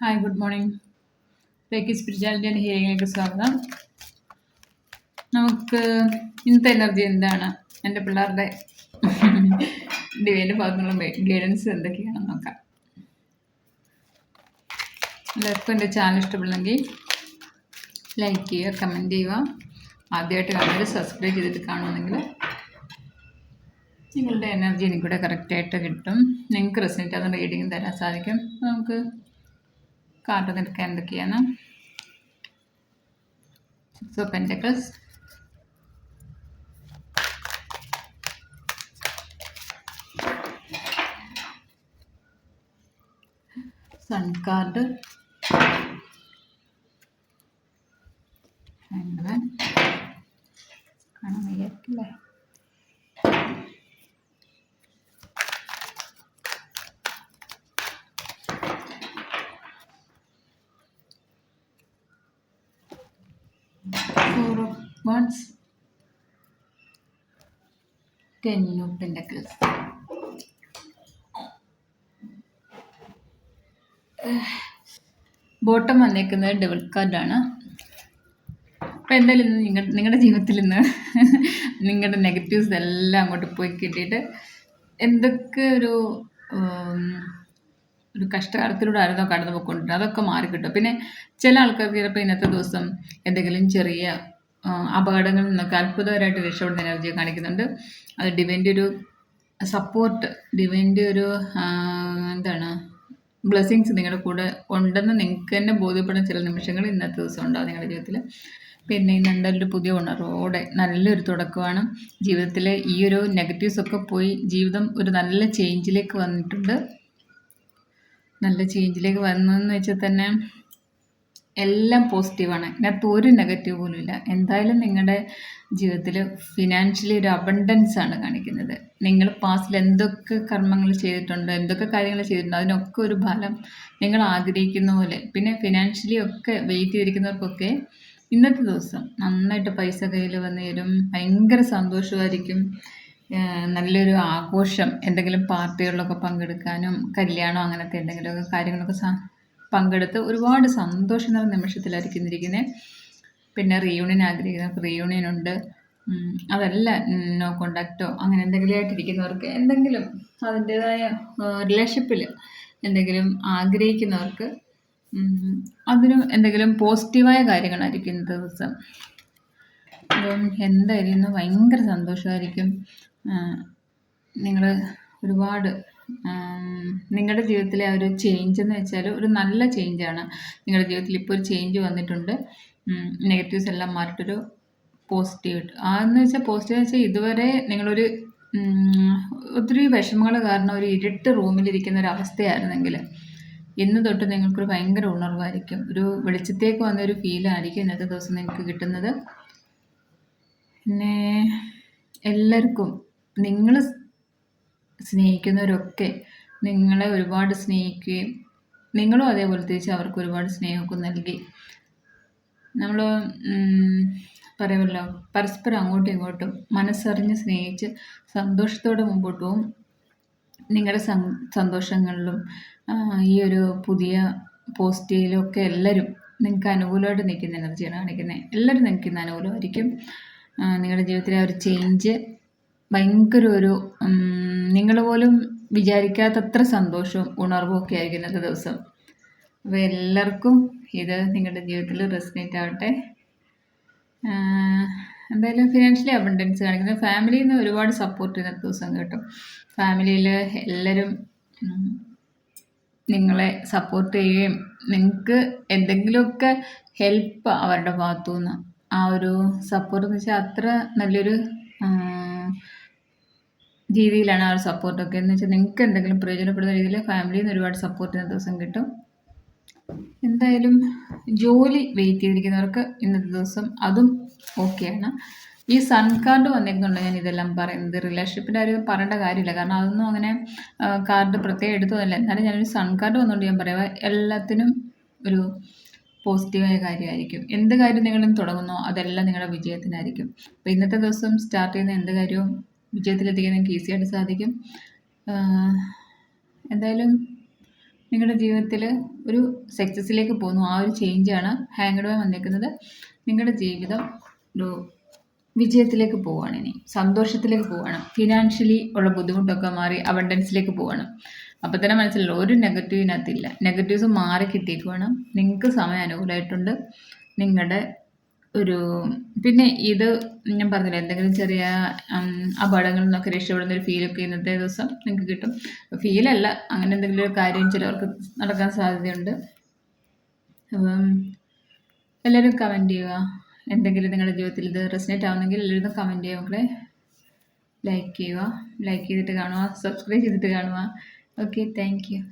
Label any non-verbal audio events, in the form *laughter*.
Hi good morning reiki spirituality and ഹിയറിംഗിലേക്ക് സ്വാഗതം. നമുക്ക് ഇന്നത്തെ എനർജി എന്താണ്? എന്റെ പിള്ളേരുടെ ഡിവൈന്റെ ഭാഗത്തുള്ള ഗൈഡൻസ് എന്തൊക്കെയാണെന്ന് നോക്കാം. എല്ലാവർക്കും എന്റെ ചാനൽ ഇഷ്ടപ്പെടണമെങ്കിൽ ലൈക്ക് ചെയ്യുക കമന്റ് ചെയ്യുക. ആദ്യമായിട്ട് കാണുന്നവർ സബ്സ്ക്രൈബ് ചെയ്തിട്ട് കാണുമെന്നെങ്കിൽ നിങ്ങളുടെ എനർജി എനിക്കൂടെ കറക്റ്റായിട്ട് കിട്ടും. നിങ്ങൾക്ക് റിസൾട്ട് അത് റീഡിങ് തരാൻ സാധിക്കും. നമുക്ക് കാർഡ് നിൽക്കുക എന്തൊക്കെയാണ്? Six of pentacles sun card and കാണാൻ വയ്യാറ്റില്ലേ wands ten of pentacles bottom വന്നേക്കുന്നത് ഡബിൾ കാർഡാണ് അപ്പോൾ എന്തായാലും ഇന്ന് നിങ്ങൾ നിങ്ങളുടെ ജീവിതത്തിൽ ഇന്ന് *laughs* നിങ്ങളുടെ നെഗറ്റീവ്സ് എല്ലാം അങ്ങോട്ട് പോയി കിട്ടിയിട്ട് എന്തൊക്കെ ഒരു ഒരു കഷ്ടകാലത്തിലൂടെ ആയിരുന്നോ കടന്നു പോയിക്കൊണ്ടിരുന്നത് അതൊക്കെ മാറി കിട്ടും പിന്നെ ചില ആൾക്കാർക്ക് ചിലപ്പോൾ ഇന്നത്തെ ദിവസം എന്തെങ്കിലും ചെറിയ അപകടങ്ങളിൽ നിന്നൊക്കെ അത്ഭുതകരമായിട്ട് രക്ഷപ്പെടുന്ന എനർജിയെ കാണിക്കുന്നുണ്ട്. അത് ഡിവൈന്റെ ഒരു സപ്പോർട്ട് ഡിവൈന്റെ ഒരു എന്താണ് ബ്ലെസ്സിങ്സ് നിങ്ങളുടെ കൂടെ ഉണ്ടെന്ന് നിങ്ങൾക്ക് തന്നെ ബോധ്യപ്പെടുന്ന ചില നിമിഷങ്ങൾ ഇന്നത്തെ ദിവസം ഉണ്ടാവും നിങ്ങളുടെ ജീവിതത്തിൽ പിന്നെ ഇന്ന് എന്തായാലും ഒരു പുതിയ ഉണർവോടെ നല്ലൊരു തുടക്കമാണ്. ജീവിതത്തിലെ ഈ ഒരു നെഗറ്റീവ്സ് ഒക്കെ പോയി ജീവിതം ഒരു നല്ല ചേഞ്ചിലേക്ക് വന്നിട്ടുണ്ട്. നല്ല ചേഞ്ചിലേക്ക് വന്നതെന്ന് വെച്ചാൽ തന്നെ എല്ലാം പോസിറ്റീവാണ് ഇതിനകത്ത് ഒരു നെഗറ്റീവ് പോലും ഇല്ല. എന്തായാലും നിങ്ങളുടെ ജീവിതത്തിൽ ഫിനാൻഷ്യലി ഒരു അബണ്ടൻസ് ആണ് കാണിക്കുന്നത്. നിങ്ങൾ പാസ്റ്റിൽ എന്തൊക്കെ കർമ്മങ്ങൾ ചെയ്തിട്ടുണ്ട് എന്തൊക്കെ കാര്യങ്ങൾ ചെയ്തിട്ടുണ്ട് അതിനൊക്കെ ഒരു ഫലം നിങ്ങൾ ആഗ്രഹിക്കുന്ന പോലെ. പിന്നെ ഫിനാൻഷ്യലി ഒക്കെ വെയിറ്റ് ചെയ്തിരിക്കുന്നവർക്കൊക്കെ ഇന്നത്തെ ദിവസം നന്നായിട്ട് പൈസ കയ്യിൽ വന്നു തരും. ഭയങ്കര സന്തോഷമായിരിക്കും. നല്ലൊരു ആഘോഷം. എന്തെങ്കിലും പാർട്ടികളിലൊക്കെ പങ്കെടുക്കാനും കല്യാണം അങ്ങനത്തെ എന്തെങ്കിലുമൊക്കെ കാര്യങ്ങളൊക്കെ പങ്കെടുത്ത് ഒരുപാട് സന്തോഷം നിറഞ്ഞ നിമിഷത്തിലായിരിക്കും ഇരിക്കുന്നത് പിന്നെ റീയൂണിയൻ ആഗ്രഹിക്കുന്നവർക്ക് റീയൂണിയൻ ഉണ്ട്. അതല്ല നോ കോണ്ടാക്റ്റോ അങ്ങനെ എന്തെങ്കിലും ആയിട്ടിരിക്കുന്നവർക്ക് എന്തെങ്കിലും അതിന്റേതായ റിലേഷൻഷിപ്പിൽ എന്തെങ്കിലും ആഗ്രഹിക്കുന്നവർക്ക് അതിനും എന്തെങ്കിലും പോസിറ്റീവായ കാര്യങ്ങളായിരിക്കും ഇന്നത്തെ ദിവസം. അപ്പം എന്തായാലും ഇന്ന് ഭയങ്കര സന്തോഷമായിരിക്കും. നിങ്ങൾ ഒരുപാട് നിങ്ങളുടെ ജീവിതത്തിലെ ഒരു ചേഞ്ച് എന്ന് വെച്ചാൽ ഒരു നല്ല ചേഞ്ച് ആണ്. നിങ്ങളുടെ ജീവിതത്തിൽ ഇപ്പോൾ ഒരു ചേഞ്ച് വന്നിട്ടുണ്ട്. നെഗറ്റീവ്സ് എല്ലാം മാറിയിട്ടൊരു പോസിറ്റീവ് അതെന്ന് വെച്ചാൽ പോസിറ്റീവ് വെച്ചാൽ ഇതുവരെ നിങ്ങളൊരു ഒത്തിരി വിഷമങ്ങൾ കാരണം ഒരു ഇരുട്ട് റൂമിലിരിക്കുന്ന ഒരു അവസ്ഥയായിരുന്നെങ്കിൽ ഇന്ന് തൊട്ട് നിങ്ങൾക്കൊരു ഭയങ്കര ഉണർവായിരിക്കും. ഒരു വെളിച്ചത്തേക്ക് വന്ന ഒരു ഫീലായിരിക്കും ഇന്നത്തെ ദിവസം നിങ്ങൾക്ക് കിട്ടുന്നത്. പിന്നെ എല്ലാവർക്കും നിങ്ങൾ സ്നേഹിക്കുന്നവരൊക്കെ നിങ്ങളെ ഒരുപാട് സ്നേഹിക്കുകയും നിങ്ങളും അതേപോലെ തിരിച്ച് അവർക്ക് ഒരുപാട് സ്നേഹമൊക്കെ നൽകി. നമ്മൾ പറയുമല്ലോ പരസ്പരം അങ്ങോട്ടും ഇങ്ങോട്ടും മനസ്സറിഞ്ഞ് സ്നേഹിച്ച് സന്തോഷത്തോടെ മുമ്പോട്ട് പോകും നിങ്ങളുടെ സന്തോഷങ്ങളിലും ഈ ഒരു പുതിയ പോസിറ്റീവിലും ഒക്കെ എല്ലാവരും നിങ്ങൾക്ക് അനുകൂലമായിട്ട് നിൽക്കുന്ന എനർജിയാണ് കാണിക്കുന്നത്. എല്ലാവരും നിങ്ങൾക്ക് ഇന്ന് അനുകൂലമായിരിക്കും. നിങ്ങളുടെ ജീവിതത്തിലെ ആ ഒരു ചേഞ്ച് ഭയങ്കര ഒരു നിങ്ങൾ പോലും വിചാരിക്കാത്തത്ര സന്തോഷവും ഉണർവും ഒക്കെ ആയിരിക്കും ഇന്നത്തെ ദിവസം. അപ്പോൾ എല്ലാവർക്കും ഇത് നിങ്ങളുടെ ജീവിതത്തിൽ റെസിനേറ്റ് ആവട്ടെ. എന്തായാലും ഫിനാൻഷ്യലി അബണ്ടൻസ് കാണിക്കുന്നത് ഫാമിലിയിൽ നിന്ന് ഒരുപാട് സപ്പോർട്ട് ഇന്നത്തെ ദിവസം കേട്ടോ. ഫാമിലിയിൽ എല്ലാവരും നിങ്ങളെ സപ്പോർട്ട് ചെയ്യുകയും നിങ്ങൾക്ക് എന്തെങ്കിലുമൊക്കെ ഹെൽപ്പ് അവരുടെ ഭാഗത്തു നിന്ന് ആ ഒരു സപ്പോർട്ട് എന്ന് വെച്ചാൽ അത്ര നല്ലൊരു രീതിയിലാണ് ആ ഒരു സപ്പോർട്ടൊക്കെ എന്ന് വെച്ചാൽ നിങ്ങൾക്ക് എന്തെങ്കിലും പ്രയോജനപ്പെടുന്ന രീതിയിൽ ഫാമിലിയിൽ നിന്ന് ഒരുപാട് സപ്പോർട്ട് ഇന്നത്തെ ദിവസം കിട്ടും. എന്തായാലും ജോലി വെയിറ്റ് ചെയ്തിരിക്കുന്നവർക്ക് ഇന്നത്തെ ദിവസം അതും ഓക്കെയാണ് ഈ സൺ കാർഡ് വന്നിരുന്നുണ്ട് ഞാൻ ഇതെല്ലാം പറയുന്നത്. റിലേഷൻഷിപ്പിന്റെ കാര്യം പറയേണ്ട കാര്യമില്ല. കാരണം അതൊന്നും അങ്ങനെ കാർഡ് പ്രത്യേകം എടുത്തതല്ല. എന്നാലും ഞാനൊരു സൺ കാർഡ് വന്നുകൊണ്ട് ഞാൻ പറയാം. എല്ലാത്തിനും ഒരു പോസിറ്റീവായ കാര്യമായിരിക്കും. എന്ത് കാര്യം നിങ്ങളും തുടങ്ങുന്നോ അതെല്ലാം നിങ്ങളുടെ വിജയത്തിനായിരിക്കും. അപ്പോൾ ഇന്നത്തെ ദിവസം സ്റ്റാർട്ട് ചെയ്യുന്ന എന്ത് കാര്യവും വിജയത്തിലെത്തിക്കാൻ നിങ്ങൾക്ക് ഈസി ആയിട്ട് സാധിക്കും. എന്തായാലും നിങ്ങളുടെ ജീവിതത്തിൽ ഒരു സക്സസ്സിലേക്ക് പോകുന്നു. ആ ഒരു ചേഞ്ചാണ് ഹാങ്ഡുമായി വന്നിരിക്കുന്നത് നിങ്ങളുടെ ജീവിതം ഒരു വിജയത്തിലേക്ക് പോവുകയാണ് ഇനി. സന്തോഷത്തിലേക്ക് പോവുകയാണ്. ഫിനാൻഷ്യലി ഉള്ള ബുദ്ധിമുട്ടൊക്കെ മാറി അബണ്ടൻസിലേക്ക് പോവുകയാണ്. അപ്പോൾ തന്നെ മനസ്സിലല്ലോ ഒരു നെഗറ്റീവിനകത്തില്ല നെഗറ്റീവ്സ് മാറി കിട്ടിയേക്കുവാണ്. നിങ്ങൾക്ക് സമയം അനുകൂലമായിട്ടുണ്ട്. നിങ്ങളുടെ ഒരു പിന്നെ ഇത് ഞാൻ പറഞ്ഞില്ല എന്തെങ്കിലും ചെറിയ അപകടങ്ങളിൽ നിന്നൊക്കെ രക്ഷപ്പെടുന്ന ഒരു ഫീലൊക്കെ ഇന്നത്തെ ദിവസം നിങ്ങൾക്ക് കിട്ടും. ഫീലല്ല അങ്ങനെ എന്തെങ്കിലും ഒരു കാര്യം ചിലവർക്ക് നടക്കാൻ സാധ്യതയുണ്ട്. അപ്പം എല്ലാവരും കമന്റ് ചെയ്യുക. എന്തെങ്കിലും നിങ്ങളുടെ ജീവിതത്തിൽ ഇത് റെസിനേറ്റ് ആവുന്നെങ്കിൽ എല്ലാവരും കമന്റ് ചെയ്യുക മക്കളെ. ലൈക്ക് ചെയ്യുക. ലൈക്ക് ചെയ്തിട്ട് കാണുക. സബ്സ്ക്രൈബ് ചെയ്തിട്ട് കാണുക. Okay thank you